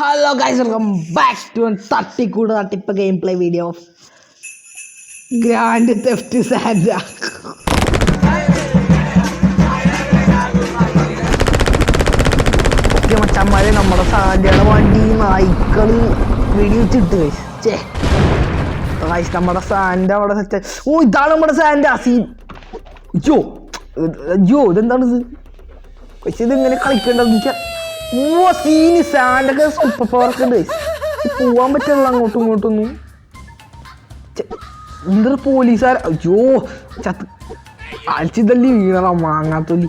Hello guys welcome back to തട്ടിക്കൂട് തട്ടിപ്പ് game play video grand theft സാൻഡ മച്ചന്മാരെ നമ്മുടെ സാൻഡയുടെ വണ്ടി നായ്ക്കൾ വെടിവെച്ചിട്ട്. ഗൈസ് ചേ ഗൈസ് നമ്മുടെ സാൻഡ അവിടെ സെറ്റ് ഓ ഇതാണ് നമ്മുടെ സാൻഡ സീൻ ജോ. ജോ ഇതെന്താണ് ഇത്? പക്ഷെ ഇതിങ്ങനെ കളിക്കേണ്ടത് സീന് സാൻഡൊക്കെ സൂപ്പർ പോവാൻ പറ്റില്ല അങ്ങോട്ടും ഇങ്ങോട്ടൊന്നും എന്തൊരു പോലീസുകാർ അയ്യോ ചത്ത്. അടിച്ചിതല്ലി വീണറ മാങ്ങാത്തൊല്ലി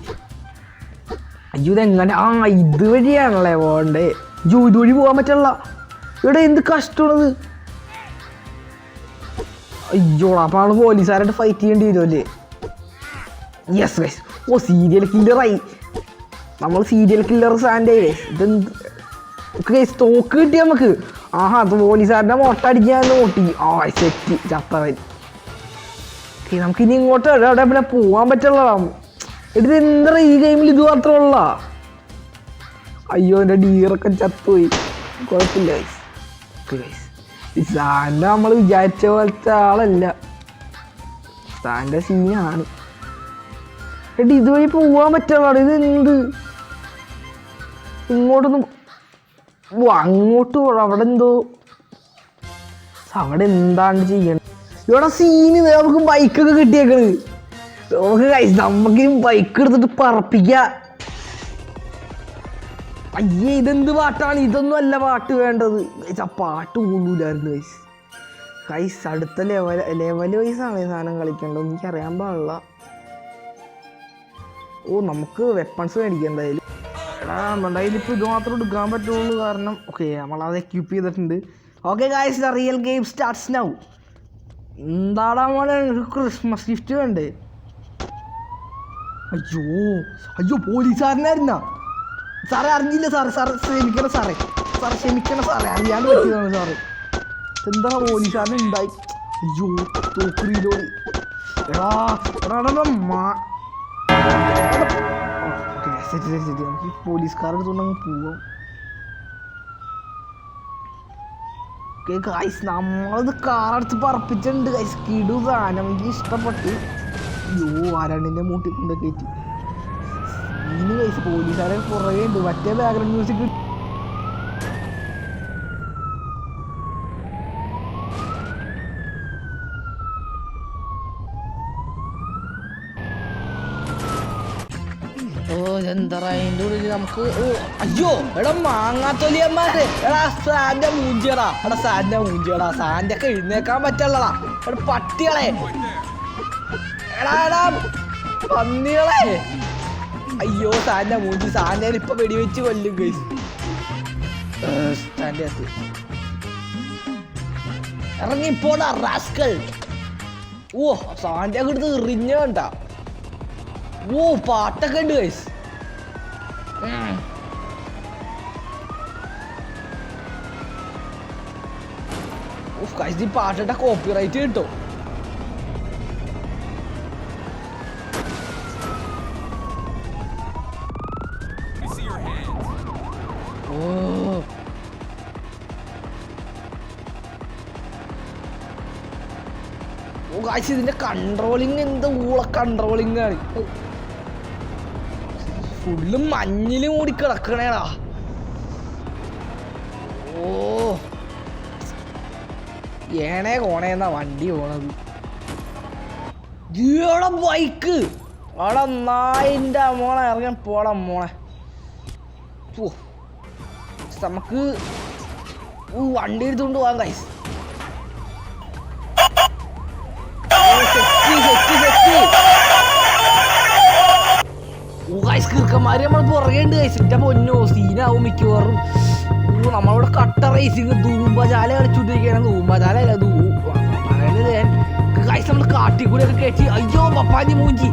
അയ്യോ ഇതെങ്ങനെ? ആ ഇത് വഴിയാണല്ലേ പോകണ്ടേ? അയ്യോ ഇതുവഴി പോകാൻ പറ്റില്ല. ഇവിടെ എന്ത് കഷ്ടമാണത്. അയ്യോ അപ്പോൾ ആൾ പോലീസുകാരായിട്ട് ഫൈറ്റ് ചെയ്യേണ്ടി വരുമല്ലേ യെസ് ഗൈസ് ഓ സീരിയൽ കില്ലറായി നമ്മൾ സീരിയൽ കില്ലർ സാൻഡേ. ഇതെന്ത്? സ്റ്റോക്ക് തോക്ക് കിട്ടി നമുക്ക്. ആഹാ അത് പോലീസുകാരന്റെ മുട്ട നോട്ടി ആ സെറ്റ് ചത്തവൻ. നമുക്ക് ഇനി ഇങ്ങോട്ട് അവിടെ പിന്നെ പോകാൻ പറ്റുള്ള എടുത്ത് എന്താ ഈ ഗെയിമിൽ ഇത് മാത്രമുള്ള അയ്യോ എന്റെ ഡീറൊക്കെ ചത്തുപോയി. കുഴപ്പമില്ല ഗൈസ് സാൻഡ നമ്മൾ വിചാരിച്ച പോലത്തെ ആളല്ല. സാൻഡ സീനാണ് എടി ഇതുവഴി പോവാൻ പറ്റുള്ളതാണ് ഇത് എന്ത്? ഇങ്ങോട്ടൊന്നും അങ്ങോട്ട് അവിടെ എന്തോ അവിടെ എന്താണ് ചെയ്യണത് ഇവിടെ സീന് നമുക്ക് ബൈക്കൊക്കെ കിട്ടിയേക്കണ്. നമുക്ക് കഴിച്ച് നമുക്ക് ബൈക്ക് എടുത്തിട്ട് പറപ്പിക്ക. അയ്യേ ഇതെന്ത് പാട്ടാണ്? ഇതൊന്നും അല്ല പാട്ട് വേണ്ടത്. ആ പാട്ട് കൊള്ളൂലായിരുന്നു ഗൈസ് കൈസ് അടുത്ത ലെവൽ ലെവൽ വൈസാണ് ഈ സാധനം കളിക്കേണ്ടത്. എനിക്കറിയാൻ പാടില്ല. ഓ നമുക്ക് വെപ്പൺസ് മേടിക്കാം നമ്മുടെ ഇത് മാത്രം എടുക്കാൻ പറ്റുള്ളൂ കാരണം ഓക്കെ നമ്മളത് എക്യൂപ്പ് ചെയ്തിട്ടുണ്ട്. Okay guys the real game starts now എന്താടാ ഒരു ക്രിസ്മസ് ഗിഫ്റ്റ് വേണ്ടേ അയ്യോ അയ്യോ പോലീസുകാരനായിരുന്ന സാറേ അറിഞ്ഞില്ല സാറേ സാറേ ക്ഷമിക്കണം സാറേ. സാറേ ക്ഷമിക്കണം സാറേ അറിയാണ്ട് പറ്റിയതാണ് സാറേ. എന്താ പോലീസുകാരൻ ഉണ്ടായി അയ്യോ തോക്കുറിയിലോട് എടാ എടാ ശരി ശരി ശരി നമുക്ക് ഈ പോലീസുകാരുടെ അടുത്തുകൊണ്ട് അങ്ങ് പോവാം ഗൈസ് നമ്മളത് കാറടുത്ത് പറപ്പിച്ചിട്ടുണ്ട് ഗൈസ് കിടു സാധനം എനിക്ക് ഇഷ്ടപ്പെട്ടു. അയ്യോ ആരാണ്ടിന്റെ മൂട്ടിൽ കൊണ്ട് ഇനി ഗൈസ് പോലീസുകാരെ കുറേ ഉണ്ട്. മറ്റേ ബാക്ക്ഗ്രൗണ്ട് മ്യൂസിക് ഓ നമുക്ക് അയ്യോ എടാ എടാ എടാ എഴുന്നേക്കാൻ പറ്റല്ലടാ എടാ പട്ടികളെ. എടാ എടാ പന്നികളെ. അയ്യോ സാന്റെ മൂഞ്ചി സാന്റെ ഇപ്പൊ വെടിവെച്ച് കൊല്ലും ഗൈസ് അകത്ത് ഇറങ്ങിപ്പോടാ റാസ്കൾ ഓ സാന്റെ അങ്ങോട്ട് എറിഞ്ഞ കണ്ട. ഓ പാട്ടൊക്കെ ഉണ്ട് ഗൈസ് ഈ പാട്ടിട്ട കോപ്പിറൈറ്റ് കിട്ടും. ഇതിന്റെ കൺട്രോളിങ് എന്ത് ഊള കൺട്രോളിങ് ആണ്. ഫുള്ള് മഞ്ഞിൽ മൂടി കിടക്കണേടാ. ഓ. ഏണേ കോണേന്നാ വണ്ടി പോണത്. ഈടെ ബൈക്ക്. അവിടെ നായിന്റെ മോളെ ഇറങ്ങാൻ പോടാ മോളെ. നമുക്ക് വണ്ടി എടുത്തുകൊണ്ട് പോകാം കൈസ് ഗൈസ് കീർക്കന്മാര് നമ്മൾ പുറകെയുണ്ട് കഴിച്ചിട്ട് പൊന്നോ സീനാവും മിക്കവാറും. നമ്മളിവിടെ കട്ട റേസിങ് ധൂമ്പജാല കളിച്ചുകൊണ്ടിരിക്കുകയാണ് ധൂമ്പജാല അല്ല ധൂ ഗൈസ് നമ്മൾ കാട്ടിക്കൂടെ ഒക്കെ കയറ്റി. അയ്യോ പപ്പാജി മൂഞ്ചി.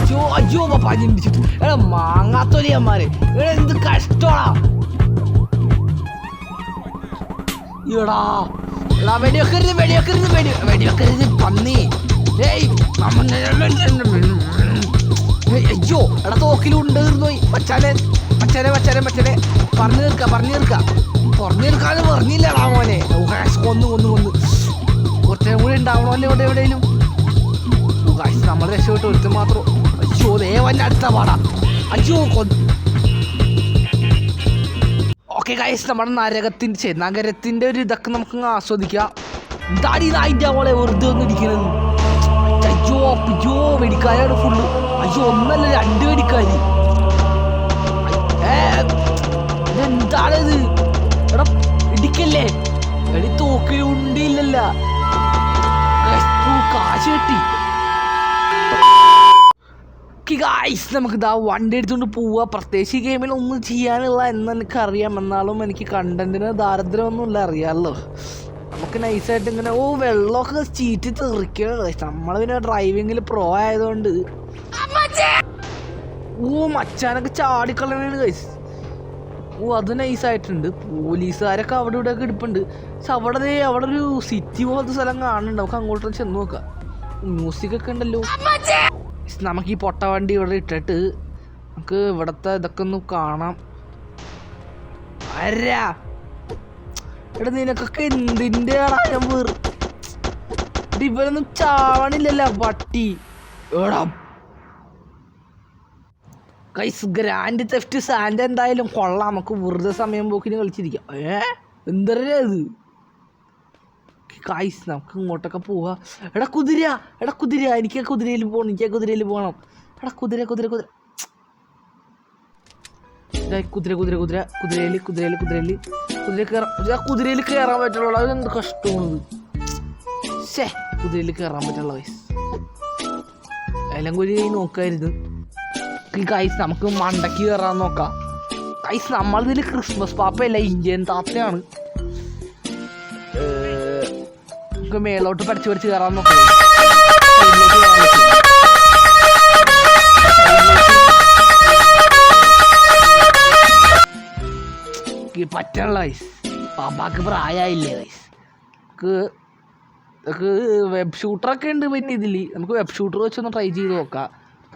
അയ്യോ അയ്യോ പപ്പാജി ഇടിച്ചിട്ടു എടാ മാങ്ങാത്തൊലിയന്മാര് എന്ത് കഷ്ടമാ. എടാ എടാ വെടിവെക്കരുത് വെടിവെക്കരുത് വെടി വെടിവെക്കരുത് പന്നി. ഏയ്, അയ്യോ എടാ തോക്കിലുണ്ട് മച്ചാനെ മച്ചാനെ മച്ചാനെ മച്ചാനെ. പറഞ്ഞു തീർക്ക പറഞ്ഞു തീർക്ക. പറഞ്ഞു തീർക്കാന്ന് പറഞ്ഞില്ലടാ മോനെ. ഗായ്സ്, കൊന്നു കൊന്നു കൊന്നു. കുറച്ചും കൂടി ഉണ്ടാവണമല്ലോ ഇവിടെ എവിടെയും നമ്മൾ രക്ഷപ്പെട്ട്. ഒരുത്തം മാത്രം. അയ്യോ ദേവന്റെ അടുത്ത പാടാ. അയ്യോ കൊന്നു ഓക്കെ ഗൈസ് നമ്മുടെ നരകത്തിന്റെ ചെ നഗരത്തിന്റെ ഒരു ഇതൊക്കെ നമുക്ക് ആസ്വദിക്കാം. എന്താടി നായിന്റെ അവളെ വെറുതെ ഒന്നിരിക്കുന്നത് അയ്യോ അയ്യോ വെടിക്കാരാണ് ഫുള്ള് അയ്യോ ഒന്നല്ല രണ്ട് പേടിക്കാരി. എന്താണിത് എടാ ഇടിക്കല്ലേ? എടി തോക്കി ഉണ്ടില്ലല്ല. കാശ് കെട്ടി. ഗായ്സ് നമുക്ക് ഇതാ വണ്ടി എടുത്തുകൊണ്ട് പോവുക പ്രത്യേകിച്ച് ഈ ഗെയിമിൽ ഒന്നും ചെയ്യാനുള്ള എന്ന് എനിക്ക് അറിയാം എന്നാലും എനിക്ക് കണ്ടന്റിന് ദാരിദ്ര്യമൊന്നുമില്ല അറിയാമല്ലോ നമുക്ക് നൈസായിട്ട് ഇങ്ങനെ ഓ വെള്ളമൊക്കെ ചീറ്റി guys. നമ്മൾ പിന്നെ ഡ്രൈവിങ്ങിൽ പ്രോ ആയതുകൊണ്ട്. ഓ മച്ചാനൊക്കെ ചാടിക്കളയാണ് കൈസ് ഓ അത് നൈസായിട്ടുണ്ട് പോലീസുകാരൊക്കെ അവിടെ ഇവിടെയൊക്കെ എടുപ്പുണ്ട് പക്ഷെ അവിടെ അവിടെ ഒരു സിറ്റി പോലത്തെ സ്ഥലം കാണുന്നുണ്ട്. നമുക്ക് അങ്ങോട്ട് ചെന്ന് നോക്കാം. മ്യൂസിക് ഒക്കെ ഉണ്ടല്ലോ. നമുക്ക് ഈ പൊട്ട വണ്ടി ഇവിടെ ഇട്ടിട്ട് നമുക്ക് ഇവിടത്തെ ഇതൊക്കെ ഒന്ന് കാണാം. ആരാ? എടാ നിനക്കൊക്കെ എന്തിന്റെ ഇവരൊന്നും ചാവണില്ലല്ലോ വട്ടി. എടാ കൈസ് ഗ്രാൻഡ് തെഫ്റ്റ് സാൻഡ് എന്തായാലും കൊള്ളാം. നമുക്ക് വെറുതെ സമയം പോക്കിന് കളിച്ചിരിക്കാം. ഏ? എന്തരേ ഇത്? കായ്സ് നമുക്ക് ഇങ്ങോട്ടൊക്കെ പോവാ. എടാ കുതിര. എടാ കുതിര. എനിക്ക് കുതിരയിൽ പോകണം എനിക്ക് കുതിരയിൽ പോകണം എടാ കുതിര കുതിര കുതിര. കുതിര കുതിര കുതിര. കുതിരയിൽ കുതിരയിൽ കുതിരയിൽ. കുതിര കയറാൻ കുതിരയിൽ കയറാൻ പറ്റുള്ളൂ. എന്ത് കഷ്ടമാണ് ശേ കുതിരയിൽ കയറാൻ പറ്റുള്ള വയസ്സ് എല്ലാം കൂടി നോക്കായിരുന്നു. ഈ കൈസ് നമുക്ക് മണ്ടയ്ക്ക് കയറാൻ നോക്കാം. കൈസ് നമ്മളിതിൽ ക്രിസ്മസ് പാപ്പയല്ല ഇന്ത്യൻ താത്തയാണ്. നമുക്ക് മേലോട്ട് പഠിച്ചു പഠിച്ച് കയറാൻ നോക്കാം. പറ്റണല്ല വയസ്സ് പാപ്പാക്ക് പ്രായമായില്ലേ വൈസ് നമുക്ക് നമുക്ക് വെബ് ഷൂട്ടറൊക്കെ ഉണ്ട് പിന്നെ ഇതിൽ നമുക്ക് വെബ് ഷൂട്ടർ വെച്ചൊന്ന് ട്രൈ ചെയ്ത് നോക്കാം.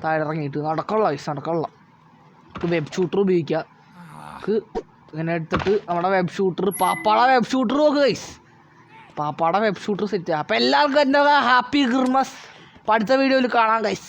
താഴെ ഇറങ്ങിയിട്ട് നടക്കുള്ള വയസ്സ് നടക്കുള്ള വെബ് ഷൂട്ടർ ഉപയോഗിക്കാം. നമുക്ക് ഇങ്ങനെ എടുത്തിട്ട് നമ്മുടെ വെബ് ഷൂട്ടർ പാപ്പാടെ വെബ് ഷൂട്ടർ നോക്ക് ഗൈസ് പാപ്പാടെ വെബ് ഷൂട്ടർ സെറ്റ് അപ്പം എല്ലാവർക്കും എന്റെ ഹാപ്പി ക്രിസ്മസ് അടുത്ത വീഡിയോയിൽ കാണാം ഗൈസ്